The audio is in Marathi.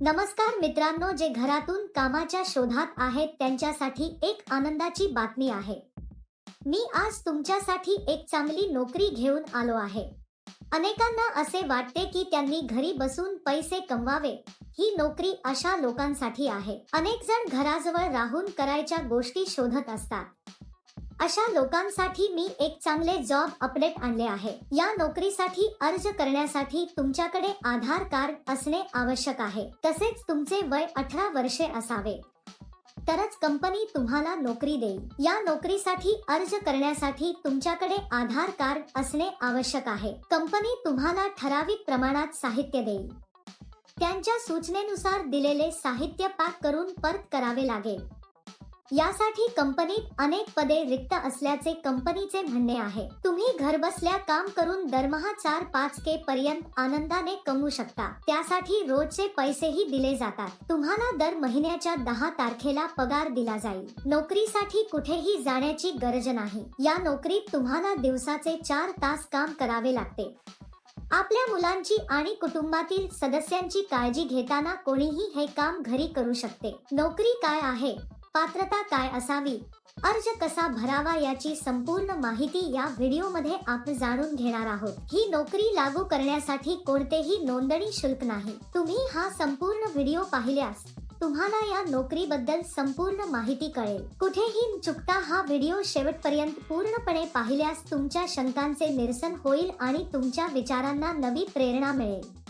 नमस्कार मित्रांनो जे घरातून कामाच्या शोधात आहेत त्यांच्यासाठी एक आनंदाची बातमी आहे. मी आज तुमच्यासाठी एक चांगली नोकरी घेऊन आलो आहे. अनेकांना असे वाटते की त्यांनी घरी बसून पैसे कमवावे ही नोकरी अशा लोकांसाठी आहे. अनेक जण घराजवळ राहून करायच्या गोष्टी शोधत असतात. अशा लोकांसाठी मी एक चांगले जॉब अपडेट आणले आहे. या नोकरीसाठी अर्ज करण्यासाठी तुमच्याकडे आधार कार्ड असणे आवश्यक आहे. तसेच तुमचे वय अठरा वर्षे असावे. तरच कंपनी तुम्हाला नोकरी देईल. या नोकरीसाठी अर्ज करण्यासाठी तुमच्याकडे आधार कार्ड असणे आवश्यक आहे. कंपनी तुम्हाला ठराविक प्रमाणात साहित्य देईल. त्यांच्या सूचनेनुसार दिलेले साहित्य पॅक करून परत करावे लागेल. यासाठी कंपनीत अनेक पदे रिक्त असल्याचे कंपनीचे म्हणणे आहे. तुम्ही घरबसल्या काम करून दरमहा चार पाच के पर्यंत आनंदाने कमवू शकता. त्यासाठी रोजचे पैसेही दिले जातात. तुम्हाला दर महिन्याच्या दहा तारखेला पगार दिला जाईल. नोकरीसाठी कुठेही जाण्याची गरज नाही. या नोकरीत तुम्हाला दिवसाचे चार तास काम करावे लागते. आपल्या मुलांची आणि कुटुंबातील सदस्यांची काळजी घेताना कोणीही हे काम घरी करू शकते. नोकरी काय आहे? पात्रता काय असावी? अर्ज कसा भरावा याची संपूर्ण माहिती या व्हिडिओमध्ये आपण जाणून घेणार आहोत. ही नोकरी लागू करण्यासाठी कोणतेही नोंदणी शुल्क नाही. तुम्ही हा संपूर्ण व्हिडिओ पाहिल्यास तुम्हाला या नोकरीबद्दल संपूर्ण माहिती कळेल. कुठेही चुकता हा व्हिडिओ शेवटपर्यंत पूर्णपणे पाहिल्यास तुमच्या शंकांचे निरसन होईल आणि तुमच्या विचारांना नवी प्रेरणा मिळेल.